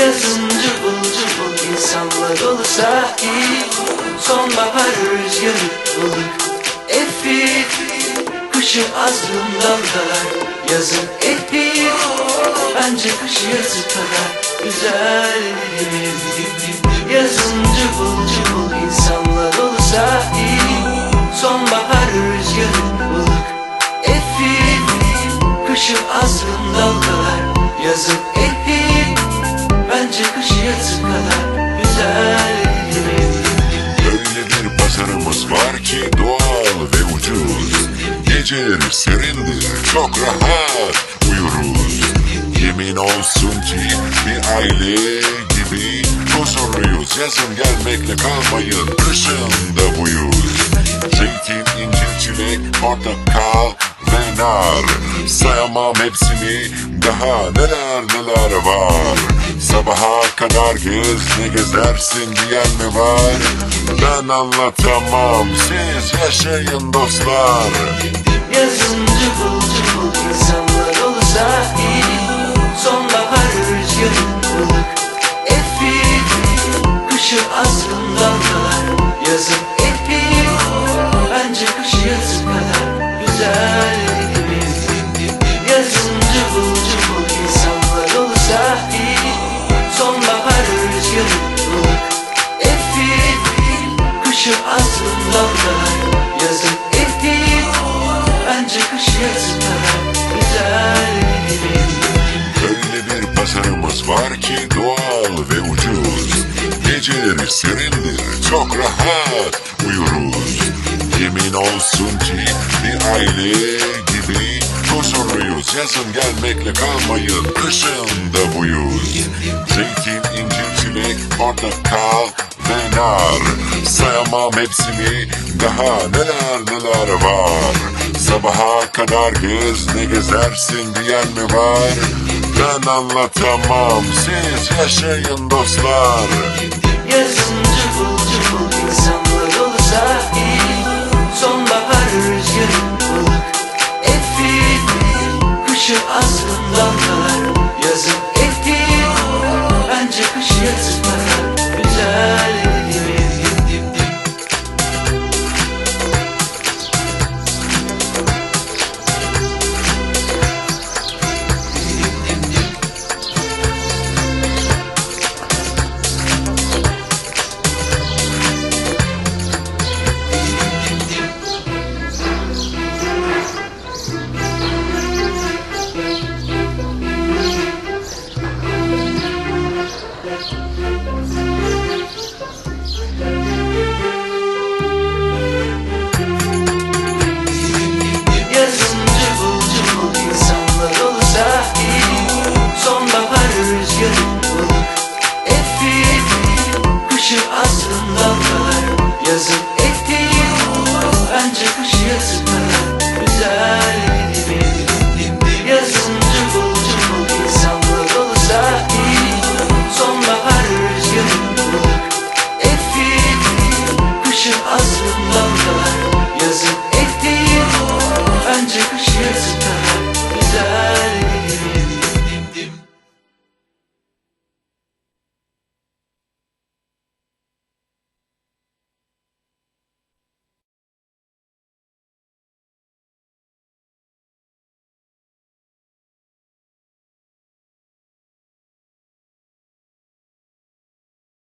Yazın cıvıl cıvıl insanlar olsa iyi. Sonbahar rüzgarı ılık Efik Kışı azgın dalgalar Yazın epik Bence kış yazı kadar güzel. Yazın cıvıl cıvıl insanlar olsa iyi. Sonbahar rüzgarı ılık Efik Kışı azgın dalgalar Yazın Bence kış yazı kadar güzel Öyle bir pazarımız serindir çok rahat uyuruz. Yemin olsun ki bir aile gibi huzurluyuz. Yazın gelmekle kalmayın kışın da Zeytin, incir, çilek, portakal ve nar Sayamam hepsini. Daha neler neler var. Sabaha kadar gez ne gezersin diyen mi var? Ben anlatamam. Siz yaşayın dostlar. Yazın cıvıl cıvıl insanlar Öyle bir pazarımız var ki doğal ve ucuz. Geceleri serindir çok rahat uyuruz. Yemin olsun ki bir aile gibi huzurluyuz. Yazın gelmekle kalmayın kışın da buyuz. Zeytin, incir, çilek, portakal ve nar Sayamam hepsini. Daha neler neler var? Sabaha kadar gez ne gezersin diyen mi var? Ben anlatamam siz yaşayın dostlar. Cıvıl cıvıl